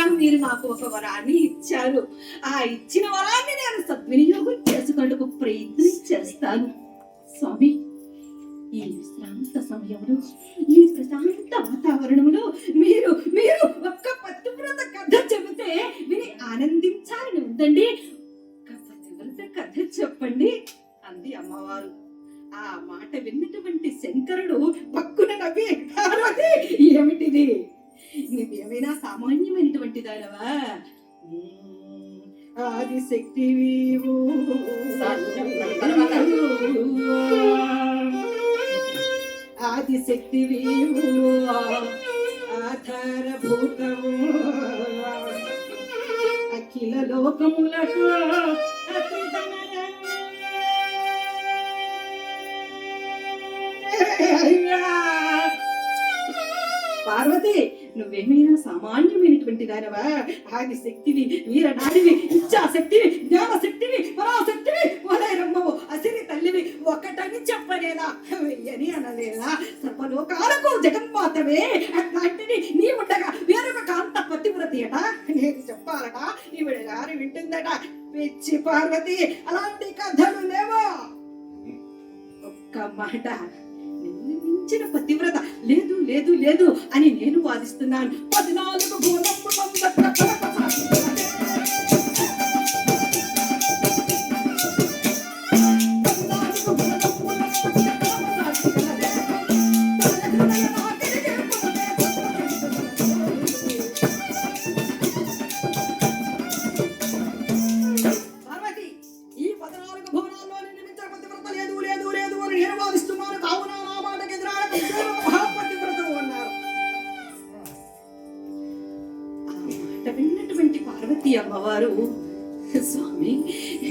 కూడా మీరు నాకు ఒక వరాన్ని ఇచ్చారు. ఆ ఇచ్చిన వరాన్ని నేను సద్వినియోగం చేసుకుంటూ ప్రయత్నం చేస్తాను. స్వామి ఈ విశ్రాంత సమయంలో ఈ ప్రశాంత వాతావరణంలో మీరు మీరు ఒక్క పతివ్రత కథ చెబితే విని ఆనందించాలని ఉందండి. ఒక్క పతివ్రత కథ చెప్పండి అంది అమ్మవారు. ఆ మాట విన్నటువంటి శంకరుడు పక్కున నవ్వి ఏమిటిది? నువ్వేమైనా సామాన్యమైనటువంటి దానవా? మ్మ్, ఆదిశక్తివీవు ఆదిశక్తివీవు ఆధారభూతము. అఖిల లోకములకు పార్వతి నువ్వేమైనా సామాన్యమైనటువంటి దానవా? ఆది శక్తివి వీరనాడివి ఇచ్చా శక్తివి జ్ఞాన శక్తివి పరాశక్తివి మొదలైనమ్మవు అసిరి తల్లివి ఒకటని చెప్పలేదా? వెయ్యని అనలేదా? సర్వలోకాలకు జగన్మాతమే అట్లాంటిది నీ ఉండగా వేరొక కాంత పతివ్రతి అట నేను చెప్పాలట ఈవిడ గారు వింటుందట. పిచ్చి పార్వతి అలాంటి కథలు లేవా? ఒక్క మాట. మించిన పతివ్రత. లేదు లేదు లేదు అని నేను వాదిస్తున్నాను. పద్నాలుగు గుణములు మాట విన్నటువంటి పార్వతి అమ్మవారు స్వామి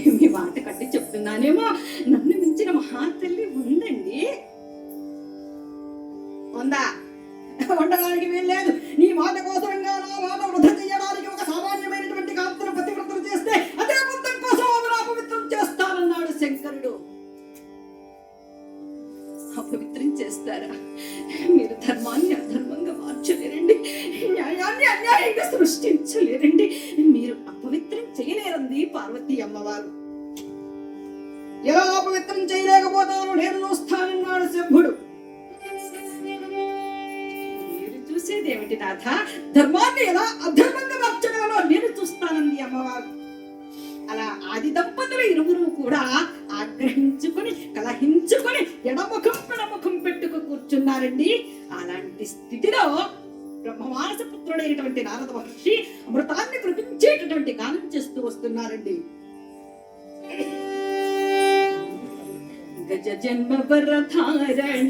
మీ మాట కట్టి చెప్తున్నానేమో. నన్ను మించిన మహాతల్లి ఉందండి. ఉందా? న్యాయాన్ని సృష్టించలేదండి. మీరు అపవిత్రం చేయలేరండి పార్వతి అమ్మవారు. ఎలా అపవిత్రం చేయలేకపోతాను నేను చూస్తానన్నాడు శంభుడు మీరు చూసేది ఏమిటి నాథ ధర్మాన్ని ఎలా అధర్మంగా మార్చగలనో నేను చూస్తానంది అమ్మవారు. అలా ఆది దంపతులు ఇరువురు కూడా ఆగ్రహించుకొని కలహించుకొని ఎడముఖం పెడముఖం పెట్టుకు కూర్చున్నారండి. అలాంటి స్థితిలో పుత్రుడైనటువంటి నారద మహర్షి అమృతాన్ని కృపించేటటువంటి గానం చేస్తూ వస్తున్నారండి. గజ జన్మ వరధారణ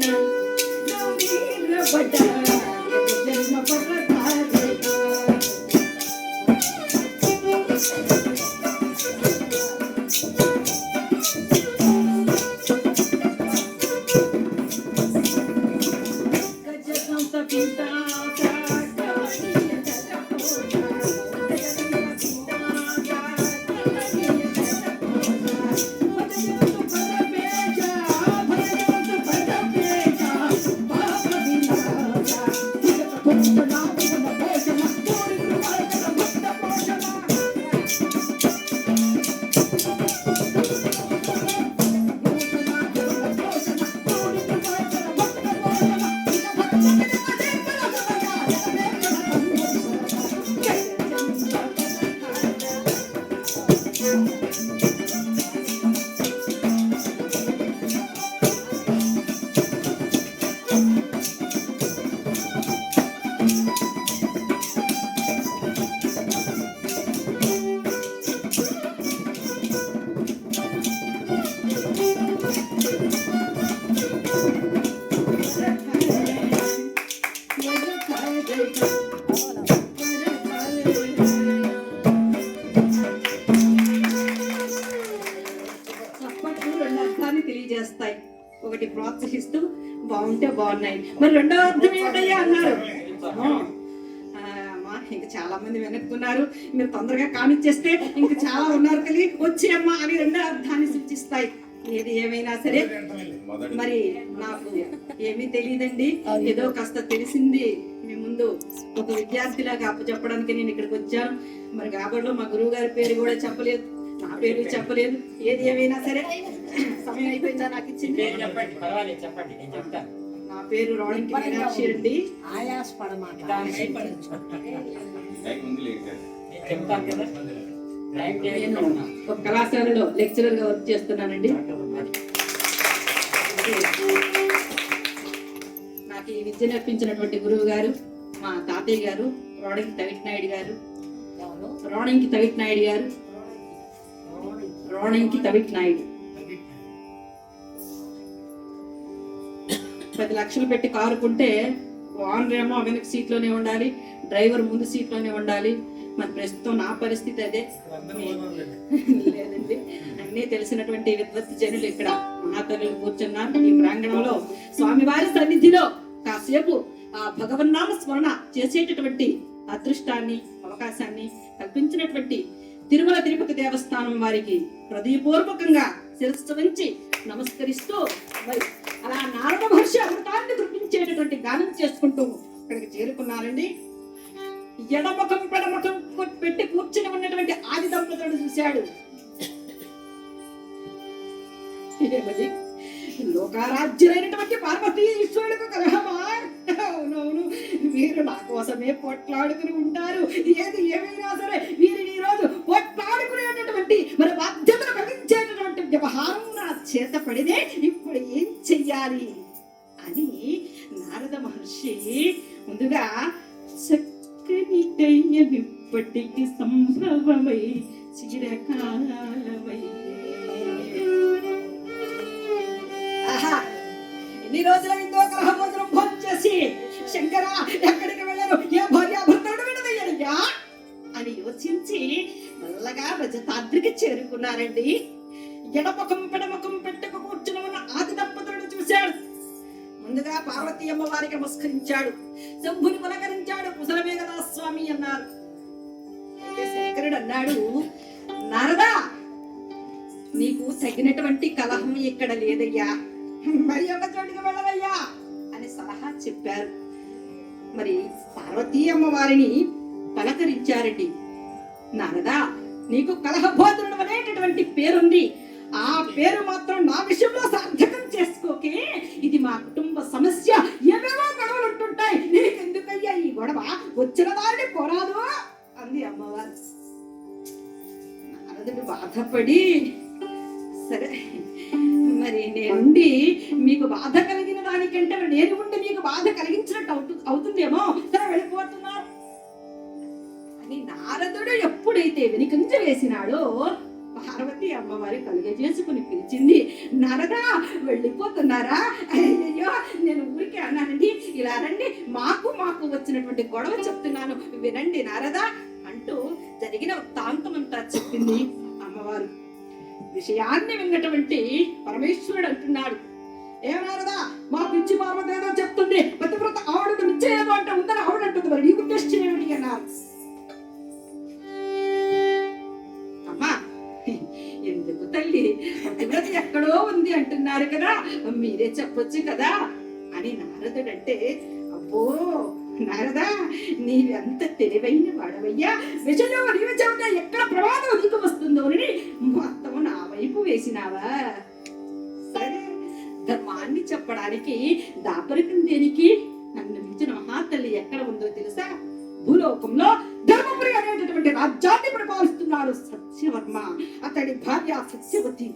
జన్మ వరధారణ. చప్పట్లు రెండు అర్థాన్ని తెలియజేస్తాయి. ఒకటి ప్రోత్సహిస్తూ బాగుంటే బాగున్నాయి. మరి రెండో అర్థం ఏమిటయ్యా అన్నారు? అమ్మా. ఇంకా చాలా మంది వెనక్కున్నారు. మీరు తొందరగా కానిచ్చేస్తే ఇంకా చాలా ఉన్నారు తెలియ వచ్చి అమ్మా అని రెండో అర్థాన్ని సూచిస్తాయి. ఏది ఏమైనా సరే. మరి నాకు ఏమీ తెలియదండి ఏదో కాస్త తెలిసింది. మీ ముందు ఒక విద్యార్థిలాగా అప్పు చెప్పడానికి నేను ఇక్కడికి వచ్చాను. మరి కాబట్లో మా గురువు గారి పేరు కూడా చెప్పలేదు. నా పేరు చెప్పలేదు. ఏది ఏమైనా సరే. సమయం అయిపోయిందా నాకు ఇచ్చింది? పేరు చెప్పండి పర్వాలేదు చెప్పండి నేను చెప్తాను. నా పేరు రోడంకి మీనాక్షి అండి. ఆయాసపడమాట దాని టైం ఉంది లేదు నేను చెప్తాను కదా. నేను. ఒక కళాశాలలో లెక్చరర్గా వర్క్ చేస్తున్నానండి. నాకు ఈ విద్య నేర్పించినటువంటి గురువు గారు మా తాతయ్య గారు రోడంకి తవిట్ నాయుడు గారు. రోణంకి తవిట్ నాయుడు గారు. రోణంకి తవిట్ నాయుడు. పది లక్షలు పెట్టి కారు కొంటే ఓనర్ ఏమో వెనక సీట్లోనే ఉండాలి డ్రైవర్ ముందు సీట్లోనే ఉండాలి మరి ప్రస్తుతం నా పరిస్థితి అదే. లేదండి. అన్నీ తెలిసినటువంటి విద్వత్ జనులు ఇక్కడ మహాతల్లులు కూర్చున్నారు. ఈ ప్రాంగణంలో స్వామివారి సన్నిధిలో కాసేపు ఆ భగవన్నామ స్మరణ చేసేటటువంటి అదృష్టాన్ని అవకాశాన్ని కల్పించినటువంటి తిరుమల తిరుపతి దేవస్థానం వారికి హృదయపూర్వకంగా శిరస్సు వంచి నమస్కరిస్తూ మరి అలా నారద మహర్షి అమృతాన్ని కురిపించేటటువంటి గానం చేసుకుంటూ ఇక్కడికి చేరుకున్నారండి. ఎడమకం పెడమకం పెట్టి కూర్చుని ఉన్నటువంటి ఆది దంపతులను చూశాడు. ఏమది? లోకారాజ్యులైనటువంటి పార్వతీ ఈశ్వరులకు కలహమా? అవునవును వీరు నా కోసమే పొట్లాడుకుని ఉంటారు. ఏది ఏమైనా సరే వీరిని ఈరోజు పొట్లాడుకునేటటువంటి మన బాధ్యతను కలిగించేటటువంటి వ్యవహారం నా చేత పడితే ఇప్పుడు ఏం చెయ్యాలి? అని నారద మహర్షి ముందుగా శక్తి దయ్యమిప్పటికి సంభవమై చిరకాలమై. ఎన్ని రోజుల విందో కలహ భోజనం చేసి శంకర ఎక్కడికి వెళ్ళారు? ఏ భార్యాభర్తడు విడదయ్యా అని యోచించి మెల్లగా రజతాద్రికి చేరుకున్నారండి. ఎడపకం పెడమకం పెట్టుకు కూర్చుని ఉన్న ఆది దంపతులను చూశాడు. ముందుగా పార్వతీ అమ్మవారికి నమస్కరించాడు. శంభుని పులకరించాడు. కుశలమే కదా స్వామి అన్నారు శంకరుడు అన్నాడు నారదా నీకు తగినటువంటి కలహం ఇక్కడ లేదయ్యా. మరి ఒక చోటికి వెళ్ళవయ్యా అని సలహా చెప్పారు. మరి పార్వతీ అమ్మవారిని పలకరించారండి. నారదా నీకు కలహబోధుడు అనేటటువంటి పేరుంది. ఆ పేరు మాత్రం నా విషయంలో సార్థకం చేసుకోకే. ఇది మా కుటుంబ సమస్య. ఏమేమో గొడవలు ఉంటుంటాయి నీకెందుకయ్యా ఈ గొడవ? వచ్చిన వారిని పోరాదు. అంది అమ్మవారు. నారదుడు బాధపడి సరే మరి నేనుండి మీకు బాధ కలిగిన దానికంటే నేను ఉండి మీకు బాధ కలిగించినట్టు అవుతు అవుతుందేమో? సరే వెళ్ళిపోతున్నారు అని నారదుడు ఎప్పుడైతే వెనుకంజ వేసినాడో పార్వతి అమ్మవారి కలుగజేసుకుని పిలిచింది. నారదా వెళ్ళిపోతున్నారా? అయ్యో నేను ఊరికే అన్నానండి. ఇలా రండి. మాకు మాకు వచ్చినటువంటి గొడవ చెప్తున్నాను. వినండి నారదా అంటూ జరిగిన వృత్తాంతమంతా చెప్పింది అమ్మవారు. విషయాన్ని విన్నటువంటి పరమేశ్వరుడు అంటున్నాడు. ఏమన్నారదా మా ఇచ్చి మీరే చెప్పొచ్చు కదా అని నారదుడు అంటే అబ్బో నారదా నీవెంత తెలివైన వాడవయ్యా? విషయంలో నీవు ఎక్కడ ప్రమాదం నీకు వస్తుందో అని మొత్తం నా వైపు వేసినావా? సరే ధర్మాన్ని చెప్పడానికి దాపరికం దేనికి? నన్ను మించిన మహాతల్లి ఎక్కడ ఉందో తెలుసా? భూలోకంలో ధర్మపురి అనేటటువంటి రాజ్యాన్ని పరిపాలిస్తున్నాడు సత్యవర్మ. అతడి భార్య సత్యవతి.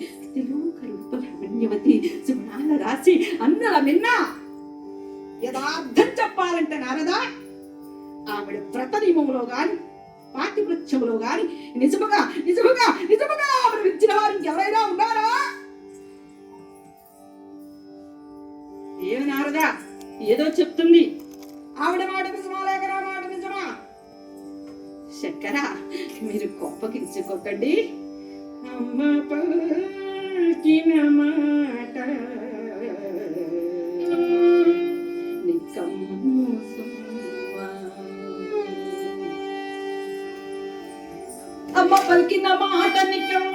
పుణ్యవతి రూప లావణ్యవతి సుగుణాల రాశి అన్నల మిన్న యథార్థం చెప్పాలంటే నారదా ఆవిడ వ్రత నియమంలో గాని పాతివృత్యములో గాని నిజముగా నిజముగా నిజముగా ఆవిడ ఇచ్చిన వారు ఎవరైనా ఉన్నారా? ఏమి నారదా? ఏదో చెప్తుంది. ఆవిడ మాట నిజమా లేక నా మాట నిజమా? శంకర మీరు కోపగించుకోకండి. అమ్మ పలికిన మాట. అమ్మ పలికిన మాట నిజం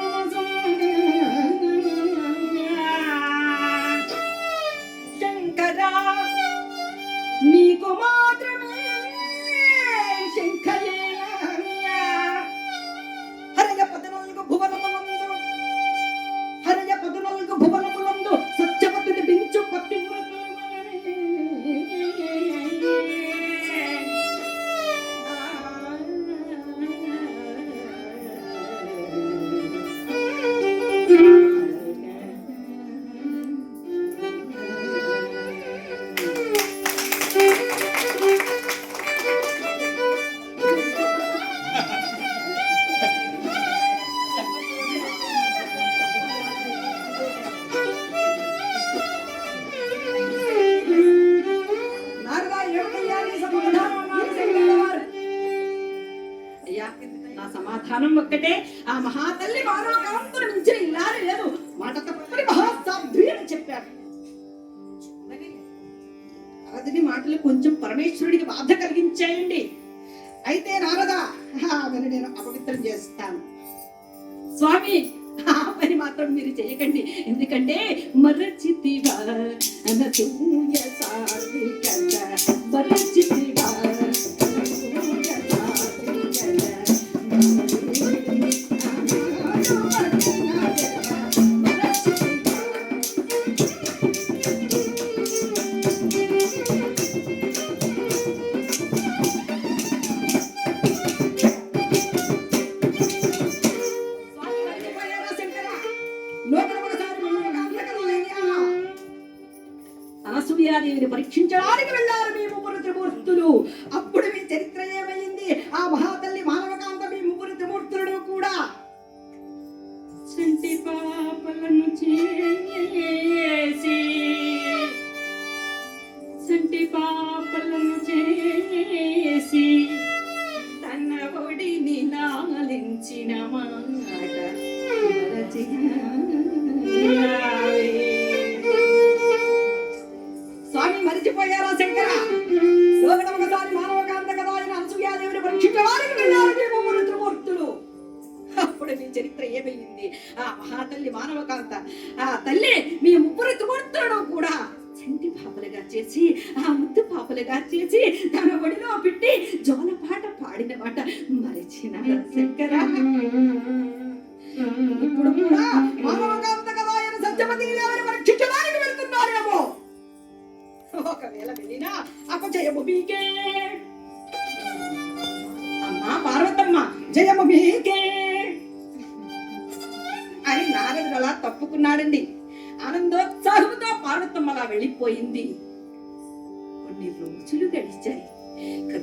నారదుని మాటలు కొంచెం పరమేశ్వరుడికి బాధ కలిగించేయండి. అయితే నారదా ఆమెను నేను అపవిత్రం చేస్తాను. స్వామి ఆ పని మాత్రం మీరు చేయకండి. ఎందుకంటే మరచితివా మరచితి కూడా మానవకాంత కదా పరీక్షించడానికి వెళ్తున్నారేమో. ఒకవేళ వెళ్ళినా అపజయము మీకే. అమ్మా పార్వతమ్మ జయము మీకే. అని నారదుడు అలా తప్పుకున్నాడండి. ఆనందోత్సాహంతో పార్వతమ్మ అలా వెళ్ళిపోయింది. కొన్ని రోజులు గడిచాయి.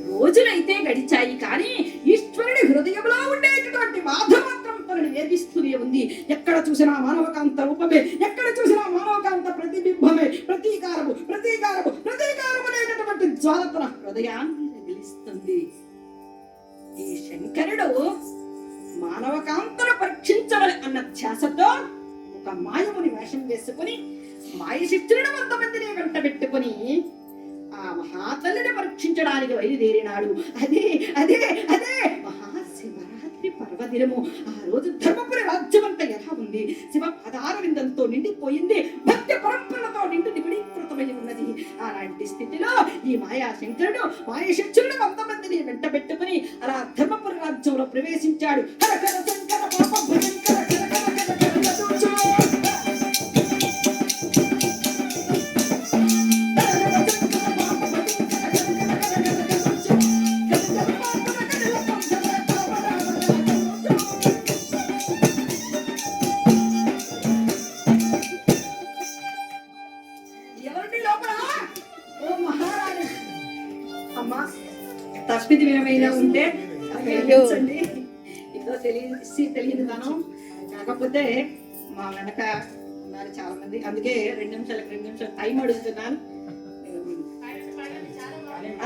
రోజులైతే గడిచాయి కానీ ఈశ్వరుడి హృదయంలో ఉండేటటువంటి మాధవ మాత్రం వేధిస్తూనే ఉంది. ఎక్కడ చూసినా మానవకాంత రూపమే ఎక్కడ చూసినా మానవకాంత ప్రతిబింబమే ప్రతీకారము ప్రతీకారము ప్రతీకారము అనేటటువంటి జ్వాల తన హృదయాన్ని రగిలిస్తుంది ఈ శంకరుడు మానవకాంతను పరీక్షించవలె అన్న ధ్యాసతో ఒక మాయముని వేషం వేసుకుని మాయశక్తులను కొంతమందిని వెంట పెట్టుకుని ఆ మహాతల్లిని పరీక్షించడానికి బయలుదేరినాడు. అదే అదే అదే మహా దినము ఆ రోజు ధర్మపురి రాజ్యమంతా ఎలా ఉంది? శివ పదారవిందంతో నిండిపోయింది. భక్తి పరంపరలతో నిండి నిబిడీకృతమై ఉన్నది. అలాంటి స్థితిలో ఈ మాయా శంకరుడు మాయశక్తులను కొంతమందిని వెంట పెట్టుకుని అలా ధర్మపురి రాజ్యంలో ప్రవేశించాడు. హర హర శంకర పాప భయంకర ఉన్నారు చాలా మంది అందుకే రెండు నిమిషాలకు రెండు నిమిషాలు టైం అడుగుతున్నాను.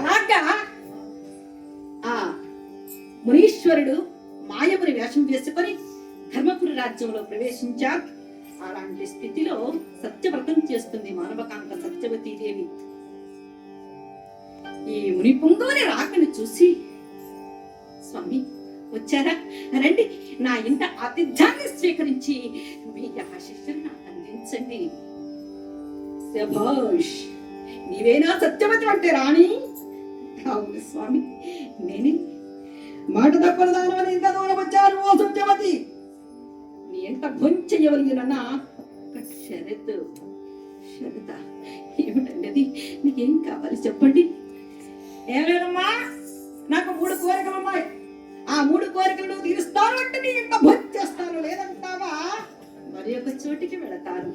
అలాగా ఆ మునీశ్వరుడు మాయముని వేషం వేసుకొని ధర్మపురి రాజ్యంలో ప్రవేశించారు అలాంటి స్థితిలో సత్యవ్రతం చేస్తుంది మానవకాంత సత్యవతీ దేవి. ఈ ముని పొంగోని రాకను చూసి స్వామి వచ్చారా? రండి నా ఇంట ఆతిథ్యాన్ని స్వీకరించి మీ ఆశిస్సులు నాకు శభాష్ నీవేనా సత్యవతి అంటే రాణి? అవును స్వామి నేనే. మాట తప్పని దానమని ఇంత దూరం వచ్చారు ఓ సత్యవతి. నీ ఎంత భొంచెయ్యవలిగినన్నా ఒక షరతు షరత. ఏమిటన్నది నీకేం కావాలి చెప్పండి. ఏం లేదమ్మా నాకు మూడు కోరికలు ఉన్నాయి. ఆ మూడు కోరికలు తీరుస్తాను అంటే నీ ఇంత భొంచేస్తాను లేదంటావా? మరి ఒక చోటికి వెళతారు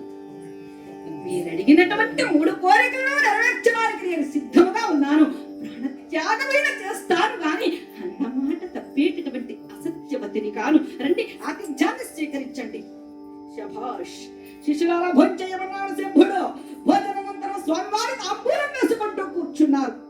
మీరు అడిగినటువంటి మూడు కోరికలు నెరవేర్చడానికి నేను సిద్ధంగా ఉన్నాను. ప్రాణత్యాగమైన చేస్తాను కానీ అన్నమాట తప్పేటటువంటి అసత్యవతిని కాను. రండి ఆతిథ్యాన్ని స్వీకరించండి. శభాష్ శిశురాల భోజనం చేయమన్నాడు శంభుడు భోజనం స్వామివారికి అంబూలం వేసుకుంటూ కూర్చున్నారు.